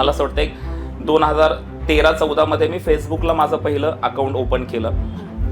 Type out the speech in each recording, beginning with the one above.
मला असं वाटतं एक दोन हजार तेरा चौदामध्ये मी फेसबुकला माझं पहिलं अकाउंट ओपन केलं.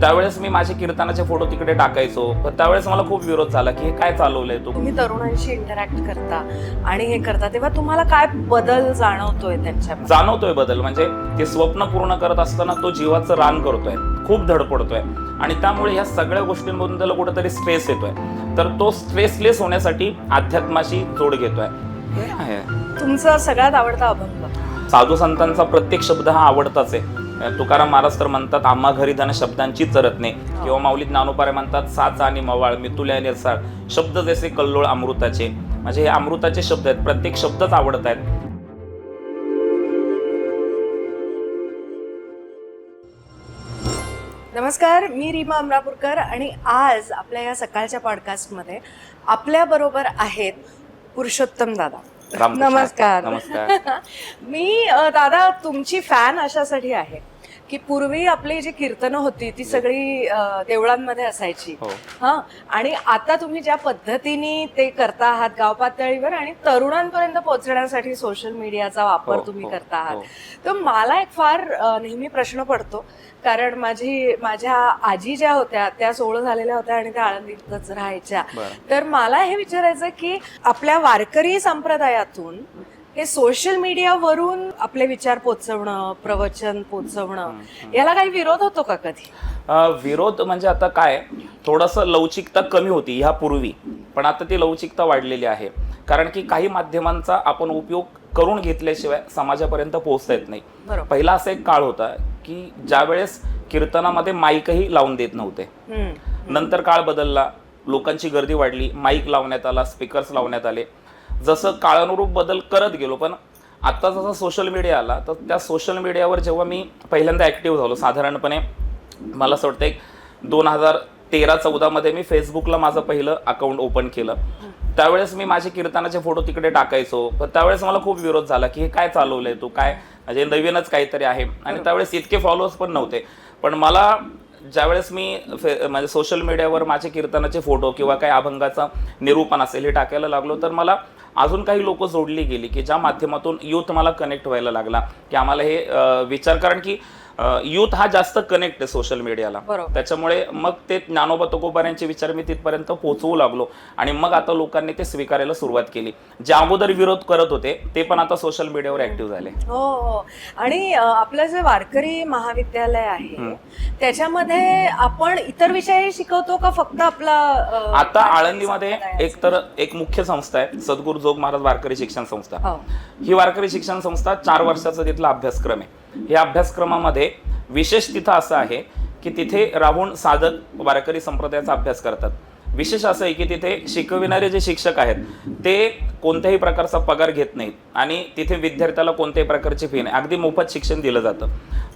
त्यावेळेस मी माझे कीर्तनाचे फोटो तिकडे टाकायचो. पण त्यावेळेस मला खूप विरोध झाला की हे काय चालवलंय तू? तुम्ही तरुणांशी इंटरॅक्ट करता आणि हे करता तेव्हा तुम्हाला काय बदल जाणवतोय त्यांच्यामध्ये? जाणवतोय बदल. म्हणजे ते स्वप्न पूर्ण करत असताना तो जीवाचं रान करतोय. खूप धडपडतोय. आणि त्यामुळे ह्या सगळ्या गोष्टींमधून त्याला कुठेतरी स्ट्रेस येतोय. तर तो स्ट्रेसलेस होण्यासाठी अध्यात्माशी जोड घेतोय. हे आहे. तुमचा सगळ्यात आवडता अभंग? साधू संतांचा प्रत्येक शब्द हा आवडताच आहे. तुकाराम महाराज तर म्हणतात आम्हा घरी धन शब्दांची चरत नाही. किंवा माऊली ज्ञानोपारे म्हणतात साचा आणि मवाळ मितुल्या निरसाळ शब्द जसे कल्लोळ अमृताचे. म्हणजे हे अमृताचे शब्द आहेत प्रत्येक शब्दच आवडत आहेत. नमस्कार मी रीमा अमरापूरकर आणि आज आपल्या या सकाळच्या पॉडकास्टमध्ये आपल्या बरोबर आहेत पुरुषोत्तम दादा. रामकृष्ण. नमस्कार. नमस्कार. मी अ, दादा तुमची फॅन अशासाठी आहे. की पूर्वी आपली जी कीर्तनं होती ती सगळी देवळांमध्ये असायची. हो. हा? आणि आता तुम्ही ज्या पद्धतीने ते करता आहात गाव पातळीवर आणि तरुणांपर्यंत पोहोचण्यासाठी सोशल मीडियाचा वापर हो, तुम्ही हो, करता. आहात तर मला एक फार नेहमी प्रश्न पडतो. कारण माझी माझ्या आजी ज्या होत्या त्या सोळ झालेल्या होत्या आणि त्या आळंदीतच राहायच्या. तर मला हे विचारायचं की आपल्या वारकरी संप्रदायातून हे सोशल मीडियावरून आपले विचार पोचवणं प्रवचन पोचवणं याला काही विरोध होतो का कधी? विरोध म्हणजे आता काय थोडंसं लवचिकता कमी होती ह्या पूर्वी पण आता ती लवचिकता वाढलेली आहे. कारण की काही माध्यमांचा आपण उपयोग करून घेतल्याशिवाय समाजापर्यंत पोहोचता येत नाही. पहिला असा एक काळ होता की ज्या वेळेस कीर्तनामध्ये माईकही लावून देत नव्हते. नंतर काळ बदलला लोकांची गर्दी वाढली माईक लावण्यात आला स्पीकर्स लावण्यात आले. जसं काळानुरूप बदल करत गेलो पण आता जसा सोशल मीडिया आला तर त्या सोशल मीडियावर जेव्हा मी पहिल्यांदा ॲक्टिव्ह झालो साधारणपणे मला असं वाटतं एक दोन हजार तेरा चौदामध्ये मी फेसबुकला माझं पहिलं अकाउंट ओपन केलं. त्यावेळेस मी माझे कीर्तनाचे फोटो तिकडे टाकायचो पण त्यावेळेस मला खूप विरोध झाला की हे काय चालवलंय तू काय? म्हणजे नवीनच काहीतरी आहे. आणि त्यावेळेस इतके फॉलोअर्स पण नव्हते. पण मला ज्यावेळेस मी फे म्हणजे सोशल मीडियावर माझे कीर्तनाचे फोटो किंवा काही अभंगाचं निरूपण असेल हे टाकायला लागलो तर मला अजून काही लोक जोडली गेली की ज्या माध्यमातून युथ मला कनेक्ट व्हायला लागला. की आम्हाला हे विचार कारण की युथ हा जास्त कनेक्ट आहे सोशल मीडियाला. त्याच्यामुळे मग ते ज्ञानोबा तुकोबाऱ्यांचे विचार मी तिथपर्यंत पोहोचवू लागलो. आणि मग आता लोकांनी ते स्वीकारायला सुरुवात केली. जे अगोदर विरोध करत होते ते पण आता सोशल मीडियावर ऍक्टिव्ह झाले. हो हो. आणि आपलं जे वारकरी महाविद्यालय आहे त्याच्यामध्ये आपण इतर विषय शिकवतो का फक्त आपला आता आळंदीमध्ये एक तर एक मुख्य संस्था आहे सद्गुरू जोग महाराज वारकरी शिक्षण संस्था. हो. ही वारकरी शिक्षण संस्था चार वर्षाचा तिथला अभ्यासक्रम आहे. या अभ्यासक्रमामध्ये विशेष तिथं असं आहे की तिथे राहून साधक वारकरी संप्रदायाचा अभ्यास करतात. विशेष असं आहे की तिथे शिकविणारे जे शिक्षक आहेत ते कोणत्याही प्रकारचा पगार घेत नाहीत आणि तिथे विद्यार्थ्याला कोणत्याही प्रकारची फी नाही. अगदी मोफत शिक्षण दिलं जातं.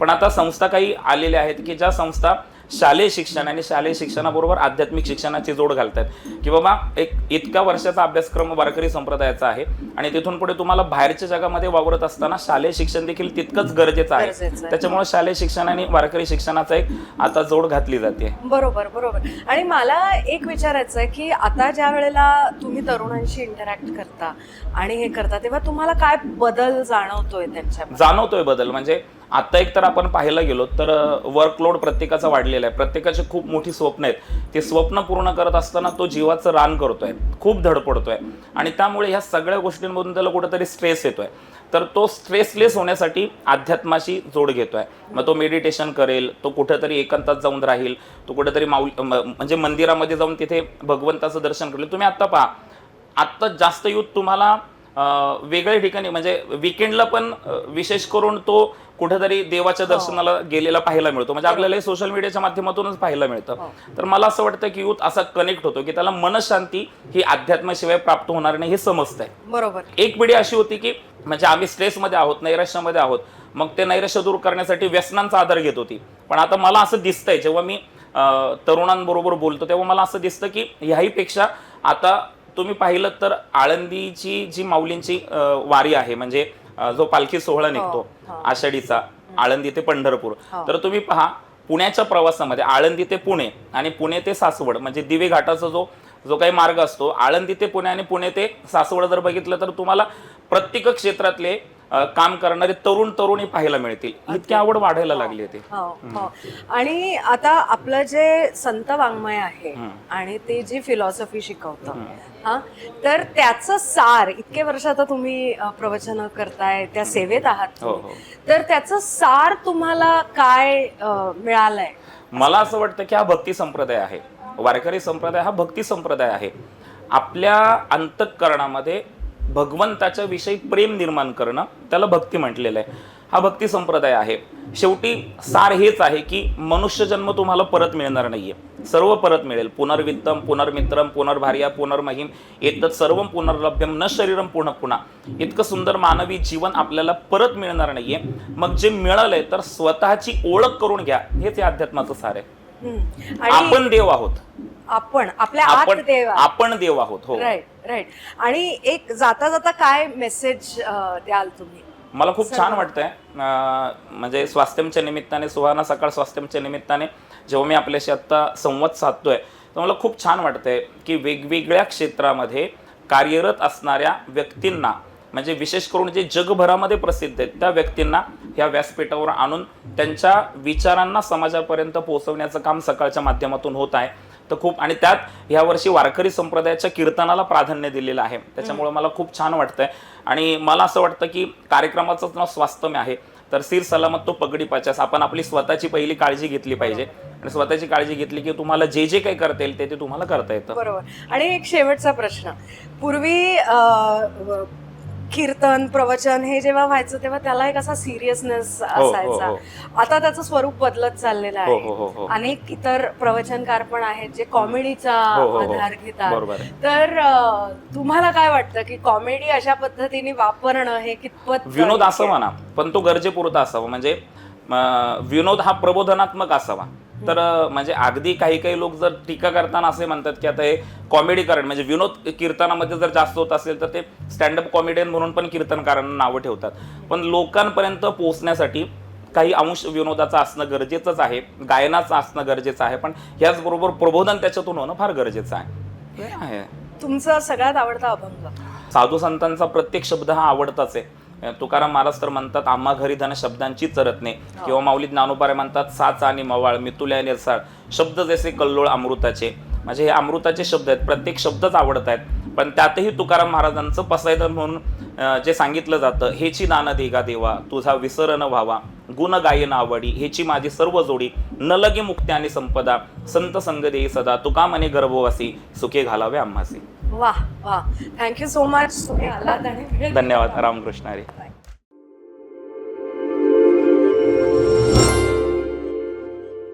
पण आता संस्था काही आलेल्या आहेत की ज्या संस्था शालेय शिक्षण आणि शालेय शिक्षणाबरोबर आध्यात्मिक शिक्षणाची जोड घालतात. की बाबा एक इतक्या वर्षाचा अभ्यासक्रम वारकरी संप्रदायाचा आहे आणि तिथून पुढे तुम्हाला बाहेरच्या जगामध्ये वावरत असताना शालेय शिक्षण देखील तितकंच गरजेचं आहे. त्याच्यामुळे शालेय शिक्षण आणि वारकरी शिक्षणाचा एक आता जोड घातली जाते. बरोबर बरोबर. आणि मला एक विचारायचं आहे की आता ज्या वेळेला तुम्ही तरुणांशी इंटरॅक्ट करता आणि हे करता तेव्हा तुम्हाला काय बदल जाणवतोय त्यांच्यामध्ये? जाणवतोय बदल. म्हणजे आता एक तर आपण पाहायला गेलो तर वर्कलोड प्रत्येकाचा वाढलेला आहे. प्रत्येकाची खूप मोठी स्वप्न आहेत. ते स्वप्न पूर्ण करत असताना तो जीवाचं रान करतोय. खूप धडपडतोय आणि त्यामुळे ह्या सगळ्या गोष्टींमधून त्याला कुठेतरी स्ट्रेस येतोय. तर तो स्ट्रेसलेस होण्यासाठी अध्यात्माशी जोड घेतोय. मग तो मेडिटेशन करेल तो कुठेतरी एकांतात जाऊन राहील तो कुठेतरी माऊल म- म्हणजे मंदिरामध्ये जाऊन तिथे भगवंताचं दर्शन करेल. तुम्ही आत्ता पहा आत्ता जास्त युथ तुम्हाला वेगळ्या ठिकाणी म्हणजे विकेंडला पण विशेष करून तो कुठेतरी देवाच्या दर्शनाला गेलेला पाहायला मिळतो. म्हणजे आपल्याला हे सोशल मीडियाच्या माध्यमातूनच पाहायला मिळतं. तर मला असं वाटतं की युथ असा कनेक्ट होतो की त्याला मनशांती ही अध्यात्माशिवाय प्राप्त होणार नाही हे समजतंय. बरोबर. एक पिढी अशी होती की म्हणजे आम्ही स्ट्रेसमध्ये आहोत नैराश्यामध्ये आहोत. मग ते नैराश्य दूर करण्यासाठी व्यसनांचा आधार घेत होती. पण आता मला असं दिसतंय जेव्हा मी तरुणांबरोबर बोलतो तेव्हा मला असं दिसतं की ह्याहीपेक्षा आता तुम्ही पाहिलं तर आळंदीची जी माऊलींची वारी आहे म्हणजे जो पालखी सोहळा निघतो आषाढीचा आळंदी ते पंढरपूर. तर तुम्ही पहा पुण्याच्या प्रवासामध्ये आळंदी ते पुणे आणि पुणे ते सासवड म्हणजे दिवे घाटाचा जो जो काही मार्ग असतो आळंदी ते पुणे आणि पुणे ते सासवड जर बघितलं तर तुम्हाला प्रत्येक क्षेत्रातले काम करणारे तरुण तरुणी पाहायला मिळतील. इतकी आवड वाढायला लागली आहे ती. हो हो. आणि आता आपलं जे संत वाङ्मय आहे आणि ते जी फिलॉसॉफी शिकवतं हा तर त्याचं सार इतके वर्ष आता तुम्ही प्रवचन करताय त्या सेवेत आहात हो, तुम्ही. तर त्याचं सार तुम्हाला काय अं, मिळालंय? मला असं वाटतं की हा भक्ती संप्रदाय आहे. वारकरी संप्रदाय हा भक्ती संप्रदाय आहे. आपल्या अंतःकरणामध्ये भगवंताच्या विषयी प्रेम निर्माण करणं त्याला भक्ती म्हटलेलं आहे. हा भक्ती संप्रदाय आहे. शेवटी सार हेच आहे की मनुष्यजन्म तुम्हाला परत मिळणार नाही आहे सर्व परत मिळेल. पुनर्वित्तम पुनर्मित्रम पुनर्भार्या पुनर्महिम येतत सर्व पुनर्लभ्यम न शरीरम पुन्हा पुन्हा इतकं सुंदर मानवी जीवन आपल्याला परत मिळणार नाही आहे मग जे मिळालंय तर स्वतःची ओळख करून घ्या. हेच या अध्यात्माचं सार आहे. आपण देव आहोत. आपण आपल्या आत आपण देव. आपण देव आहोत हो. Right right. आणि एक जाता जाता काय मेसेज द्याल तुम्ही? मला खूप छान वाटतंय. म्हणजे स्वास्थ्यमच्या निमित्ताने सुहाना सकाळ स्वास्थ्यमच्या निमित्ताने जेव्हा मी आपल्याशी आत्ता संवाद साधतोय तर मला खूप छान वाटतंय की वेगवेगळ्या क्षेत्रामध्ये कार्यरत असणाऱ्या व्यक्तींना म्हणजे विशेष करून जे जगभरामध्ये प्रसिद्ध आहेत त्या व्यक्तींना ह्या व्यासपीठावर आणून त्यांच्या विचारांना समाजापर्यंत पोहोचवण्याचं काम सकाळच्या माध्यमातून होत आहे. तर खूप आणि त्यात यावर्षी वारकरी संप्रदायाच्या कीर्तनाला प्राधान्य दिलेलं आहे. त्याच्यामुळे मला खूप छान वाटतंय. आणि मला असं वाटतं की कार्यक्रमाचंच नाव स्वास्थ्य आहे. तर सिर सलामत तो पगडी पाचास. आपण आपली स्वतःची पहिली काळजी घेतली पाहिजे. आणि स्वतःची काळजी घेतली की तुम्हाला जे जे काही करता येईल ते ते तुम्हाला करता येतं. बरोबर. आणि एक शेवटचा प्रश्न. पूर्वी कीर्तन प्रवचन हे जेव्हा व्हायचं तेव्हा त्याला एक असा सिरियसनेस हो, असायचा हो. आता त्याचं स्वरूप बदलत चाललेलं हो, हो, हो, आहे हो. अनेक इतर प्रवचनकार पण आहेत जे कॉमेडीचा हो, हो, हो. आधार घेतात. तर तुम्हाला काय वाटतं की कॉमेडी अशा पद्धतीने वापरणं हे कितपत विनोद असं म्हणा पण तो गरजेपुरता असावा म्हणजे विनोद हा प्रबोधनात्मक असावा. तर म्हणजे अगदी काही काही लोक जर टीका करताना असे म्हणतात की आता हे कॉमेडी कारण म्हणजे विनोद कीर्तनामध्ये जर जास्त होत असेल तर ते स्टँडअप कॉमेडियन म्हणून पण कीर्तनकारांना नावं ठेवतात. पण लोकांपर्यंत पोहोचण्यासाठी काही अंश विनोदाचं असणं गरजेचंच आहे गायनाचं असणं गरजेचं आहे पण ह्याचबरोबर प्रबोधन त्याच्यातून होणं फार गरजेचं आहे. आहे. तुमचा सगळ्यात आवडता अभंग? साधू संतांचा प्रत्येक शब्द हा आवडताच आहे. तुकाराम महाराज तर म्हणतात आम्हा घरी धन शब्दांची चरतणे किंवा माऊली ज्ञानोपारे म्हणतात साच आणि मवाळ मितुल्या निरसाळ शब्द जसे कल्लोळ अमृताचे. म्हणजे हे अमृताचे शब्द आहेत प्रत्येक शब्दच आवडत आहेत. पण त्यातही तुकाराम महाराजांचं पसायदन म्हणून जे सांगितलं जातं हेची नाना देगा देवा तुझा विसर न व्हावा. गुण गायन आवडी हेची माझी सर्व जोडी. न लगे मुक्ती आणि संपदा. संत संग देई सदा. तुका मने गर्भवासी सुखे घालावे आम्हासी. वा वा थँक्यू सो मच तुम्ही आलात आणि धन्यवाद. रामकृष्ण हरी.